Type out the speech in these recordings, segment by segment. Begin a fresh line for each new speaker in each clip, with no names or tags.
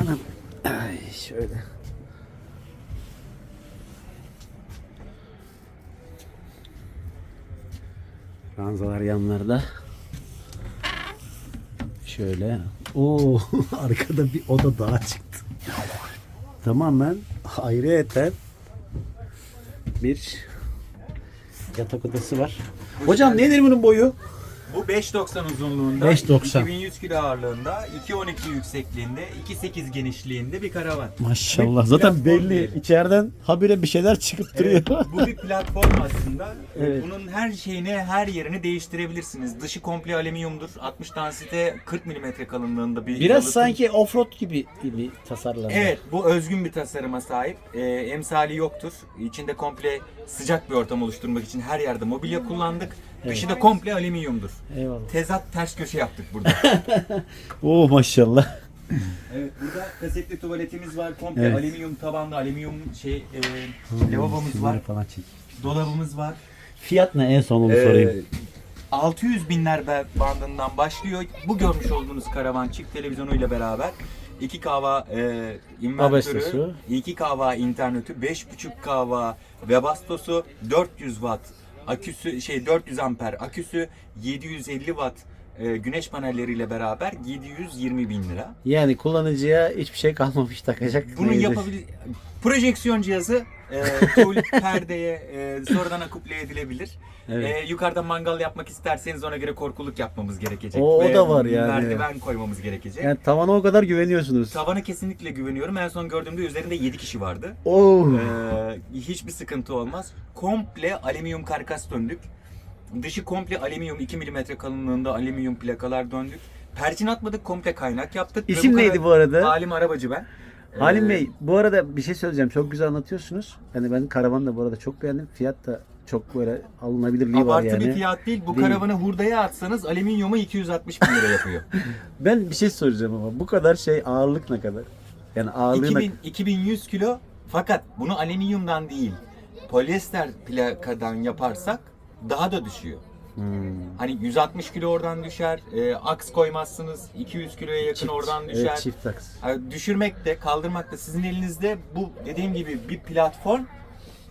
Anam. Ay şöyle. Ranzalar yanlarda. Şöyle. Oo arkada bir oda daha çıktı. Tamamen ayrıyeten bir yatak odası var. Hocam nedir bunun boyu?
Bu 5.90 uzunluğunda,
5.90.
2100 kilo ağırlığında, 2.12 yüksekliğinde, 2.8 genişliğinde bir karavan.
Maşallah. Zaten
platform
belli.
değil.
içeriden habire bir şeyler çıkıp duruyor.
Evet, bu bir platform aslında.
Evet.
Bunun her şeyini, her yerini değiştirebilirsiniz. Dışı komple alüminyumdur. 60 tane site 40 mm kalınlığında bir
Biraz
yalıtım.
sanki offroad gibi bir tasarlanma.
Evet, bu özgün bir tasarıma sahip. Ee, emsali yoktur. İçinde komple sıcak bir ortam oluşturmak için her yerde mobilya kullandık. Dışı da komple alüminyumdur.
Eyvallah.
Tezat ters köşe yaptık burada.
Oo maşallah.
Evet burada kasetli tuvaletimiz var. Komple
Evet.
alüminyum tabanlı, alüminyum şey e, lavabomuz var.
falan çek.
Dolabımız var.
Fiyat ne en son onu
Ee,
sorayım.
600 binler be- bandından başlıyor. Bu görmüş olduğunuz karavan çift televizyonuyla beraber 2 kahva e, inventörü,
Abestosu.
2 kahva interneti, 5.5 kahva webastosu, 400 watt aküsü şey 400 amper aküsü, 750 watt e, güneş panelleriyle beraber 720 bin lira.
Yani kullanıcıya hiçbir şey kalmamış takacak.
Bunu
neydi?
yapabilir. Projeksiyon cihazı e, perdeye e, sonradan akuple edilebilir.
Evet.
E, yukarıdan mangal yapmak isterseniz ona göre korkuluk yapmamız gerekecek.
O- o da var yani.
Merdiven koymamız gerekecek.
Yani tavana o kadar güveniyorsunuz.
Tavana kesinlikle güveniyorum. En son gördüğümde üzerinde 7 kişi vardı.
Oo.
Ee, hiçbir sıkıntı olmaz. Komple alüminyum karkas döndük. Dışı komple alüminyum 2 mm kalınlığında alüminyum plakalar döndük. Perçin atmadık, komple kaynak yaptık.
İsim
bu
neydi bu arada?
Halim Arabacı ben.
Halim
Ee,
Bey bu arada bir şey söyleyeceğim. Çok güzel anlatıyorsunuz. Yani ben karavanı da bu arada çok beğendim. Fiyat da çok böyle alınabilirliği var
Abartı
yani.
bir fiyat değil. Bu
Değil.
karavanı hurdaya atsanız alüminyumu 260 bin lira yapıyor.
Ben bir şey soracağım ama bu kadar şey ağırlık ne kadar? Yani ağırlığı ne
2000, 2100 kilo fakat bunu alüminyumdan değil polyester plakadan yaparsak daha da düşüyor.
Hmm.
Hani 160 kilo oradan düşer, e, aks koymazsınız 200 kiloya yakın
Çift-
oradan düşer.
Evet çift taks.
Yani düşürmek de kaldırmak da sizin elinizde bu dediğim gibi bir platform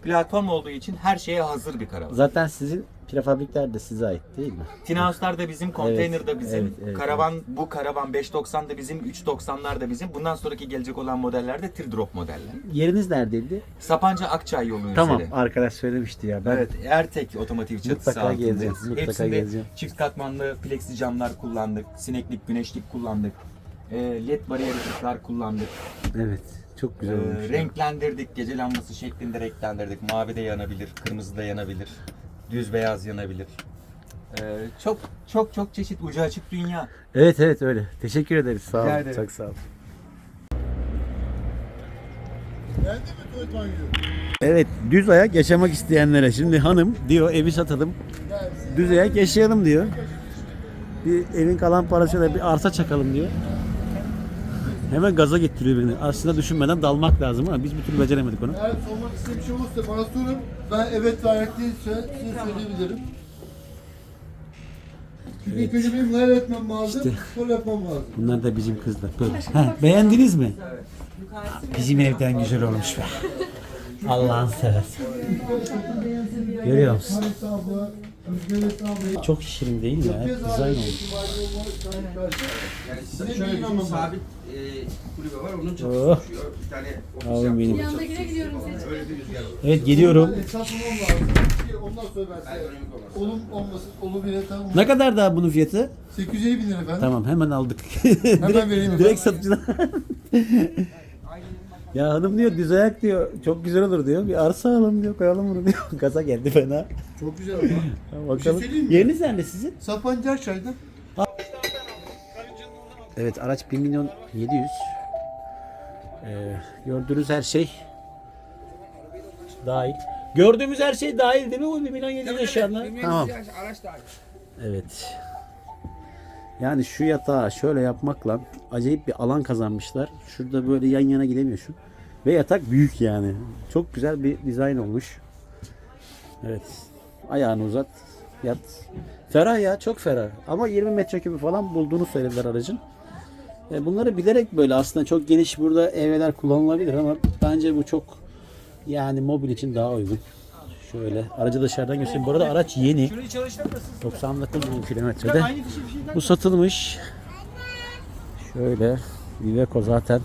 platform olduğu için her şeye hazır bir karavan.
Zaten sizin prefabrikler de size ait değil mi?
Tinauslar da bizim, konteyner da bizim,
evet, evet,
karavan bu karavan 590 da bizim, 390'lar da bizim. Bundan sonraki gelecek olan modeller de teardrop modeller.
Yeriniz neredeydi?
Sapanca Akçay yolu üzeri.
Tamam arkadaş söylemişti ya. Ben
Evet, Ertek otomotiv çatısı
Mutlaka
altındayız.
gezeceğim, mutlaka
Hepsinde
gezeceğim.
çift katmanlı plexi camlar kullandık, sineklik, güneşlik kullandık. E, LED bariyer ışıklar kullandık.
evet çok güzel
Ee,
olmuş. ya.
renklendirdik, gece lambası şeklinde renklendirdik. Mavi de yanabilir, kırmızı da yanabilir, düz beyaz yanabilir. Ee, çok çok çok çeşit ucu açık dünya.
Evet evet öyle. Teşekkür ederiz. Sağ
Rica
olun.
ederim.
Çok sağ olun. Evet düz ayak yaşamak isteyenlere şimdi hanım diyor evi satalım. Düz ayak yaşayalım diyor. Bir evin kalan parasıyla bir arsa çakalım diyor. Hemen gaza getiriyor beni. Aslında düşünmeden dalmak lazım ama biz bir türlü beceremedik onu.
Eğer sormak istediğim bir şey olursa bana sorun. Ben evet ve hayır değilse size söyleyebilirim. Çünkü ilk önce benim hayal etmem lazım, sonra yapmam lazım.
Bunlar da bizim kızlar. Böyle. Ha, beğendiniz mi? Bizim evden güzel olmuş be. Allah'ın seversen. Görüyor musun?
Hesabı.
Çok şirin değil mi ya? Dizayn olmuş.
Yani şöyle bir
sabit e, kulübe var. Onun çatısında
Oh.
şu bir tane ofis
Yavrum benim.
Gidiyorum.
Öyle bir rüzgar var.
Evet geliyorum.
Hesap bulmam lazım. Ki Ondan sonra ben size
Ergonomik olmaz.
olum olmasın, olum bile tamam.
Ne kadar daha bunun fiyatı?
850 bin lira efendim.
Tamam hemen aldık.
Hemen vereyim
Direkt
efendim.
satıcıdan. ya hanım diyor düz ayak diyor çok güzel olur diyor. Bir arsa alalım diyor koyalım bunu diyor. Gaza geldi fena.
Çok güzel ama.
Bakalım.
şey söyleyeyim mi?
Yeriniz nerede sizin?
Sapancı Akçay'da.
Evet araç 1 milyon 700. Ee, gördüğünüz her şey dahil. Gördüğümüz her şey dahil değil mi? O 1 milyon 700 şu anda. Tamam.
Araç dahil.
Evet. Yani şu yatağı şöyle yapmakla acayip bir alan kazanmışlar. Şurada böyle yan yana gidemiyorsun. Ve yatak büyük yani. Çok güzel bir dizayn olmuş. Evet. Ayağını uzat. Yat. Ferah ya çok ferah. Ama 20 metreküp falan bulduğunu söylediler aracın. E, bunları bilerek böyle aslında çok geniş burada evler kullanılabilir ama bence bu çok yani mobil için daha uygun. Şöyle aracı dışarıdan göstereyim. Bu arada araç yeni. 99 bin kilometrede. Bu satılmış. Şöyle Iveco zaten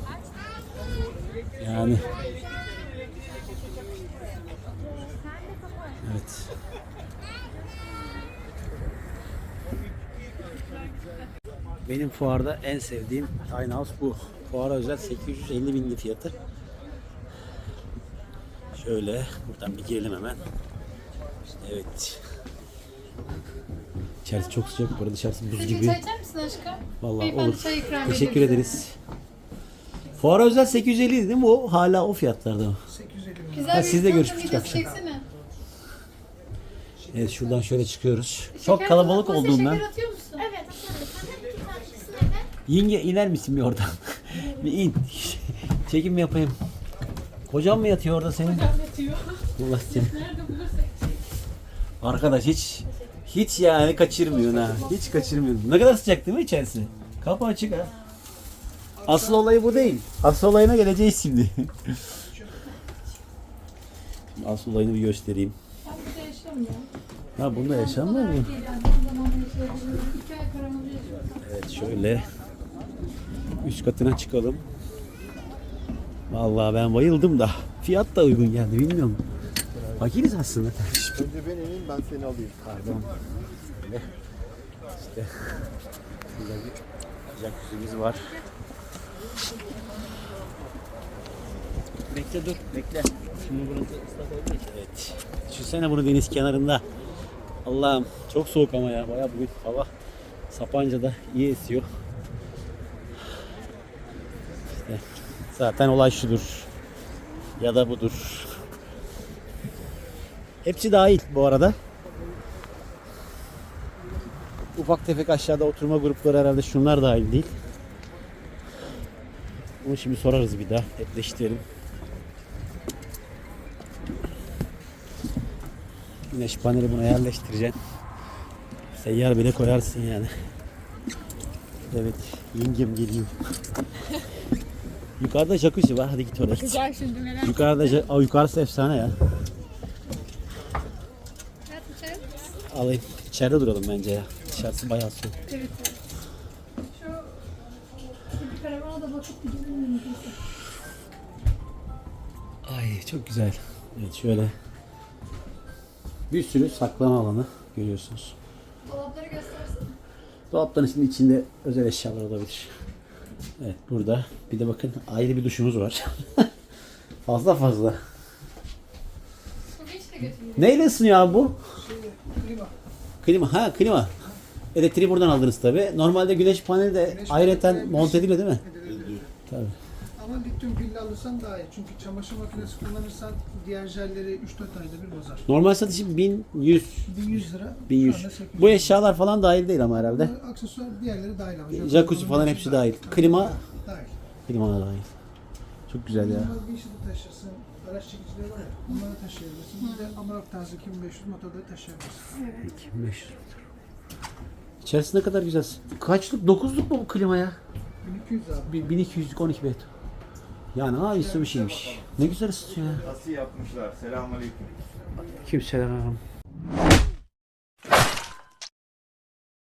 yani Evet. Benim fuarda en sevdiğim tiny house bu. Fuara özel 850 bin fiyatı. Şöyle buradan bir girelim hemen. Evet. İçerisi çok sıcak. Burada dışarısı buz gibi.
çay içer misin aşkım?
Vallahi
Beyefendi
olur.
çay ikram
Teşekkür
ederiz.
ederiz. Fuara özel 850 değil mi? O hala o fiyatlarda mı?
Güzel
Ha,
bir
siz de
İstanbul
görüşmüştük
videosu
akşam.
çeksene.
Evet şuradan şöyle çıkıyoruz. Çok
Şeker
kalabalık olduğundan.
Şeker atıyor musun?
Evet. Sen de
Yenge iner misin bir oradan? bir in. Çekim mi yapayım? Kocan mı yatıyor orada senin?
Yatıyor.
Allah seni.
Nerede bulursak.
Arkadaş hiç hiç yani kaçırmıyorsun ha. Hiç kaçırmıyorsun. Ne kadar sıcak değil mi içerisi? Kapı açık ha. Asıl olayı bu değil. Asıl olayına geleceğiz şimdi. Asıl olayını bir göstereyim.
Ben burada yaşamıyorum.
Ha bunda yaşanmıyor mu? Evet şöyle üst katına çıkalım. Vallahi ben bayıldım da fiyat da uygun geldi bilmiyorum. Fakiriz aslında.
Önce ben ineyim ben seni alayım.
Pardon. Böyle işte burada bir jacuzzi'miz var. Bekle dur, bekle. Şimdi burası ıslak olduğu için. Evet. Düşünsene bunu deniz kenarında. Allah'ım çok soğuk ama ya. Bayağı bugün hava Sapanca'da iyi esiyor. İşte zaten olay şudur. Ya da budur. Hepsi dahil bu arada. Ufak tefek aşağıda oturma grupları herhalde şunlar dahil değil. Bunu şimdi sorarız bir daha. Netleştirelim. Güneş paneli buna yerleştireceksin. Seyyar bile koyarsın yani. Evet, yengem geliyor. Yukarıda jacuzzi var. Hadi git oraya.
Güzel şimdi neler.
Yukarıda ja- Aa, yukarısı efsane ya.
İçer misin?
Alayım. İçeride duralım bence ya. Dışarısı bayağı soğuk.
Evet. evet. Şu karavana da bakıp gidelim mümkünse.
Ay çok güzel. Evet şöyle. Bir sürü saklama alanı görüyorsunuz.
Dolapları göstersene.
Dolapların şimdi içinde özel eşyalar olabilir. Evet burada bir de bakın ayrı bir duşumuz var. fazla fazla. Neyle ısınıyor abi bu? Klima. Klima. Ha klima. Elektriği buradan aldınız tabi. Normalde güneş paneli de ayrıca monte ediliyor değil mi? Tabii.
Ama lityum pilli alırsan daha iyi. Çünkü çamaşır makinesi kullanırsan diğer jelleri 3-4 ayda bir bozar.
Normal satışı 1100
1100 lira.
1100.
şu anda 800
Bu eşyalar falan dahil değil ama herhalde.
Bu Aksesuar diğerleri dahil ama.
Jacuzzi falan hepsi dahil. Klima
Dahil.
klima da dahil. Çok güzel ya.
Normal bir işi de taşırsın. Araç çekicileri var ya. Onları taşıyabilirsin. Bir de Amarok tarzı 2500 motorları taşıyabilirsin.
2500 İçerisi ne kadar güzel. Kaçlık? 9'luk mu bu klima ya?
1200 abi.
Bir 1200'lük 12 bet. Yani aynısı bir şeymiş. Ne güzel ısıtıyor ya.
Nasıl yapmışlar? Selamünaleyküm.
Kimseler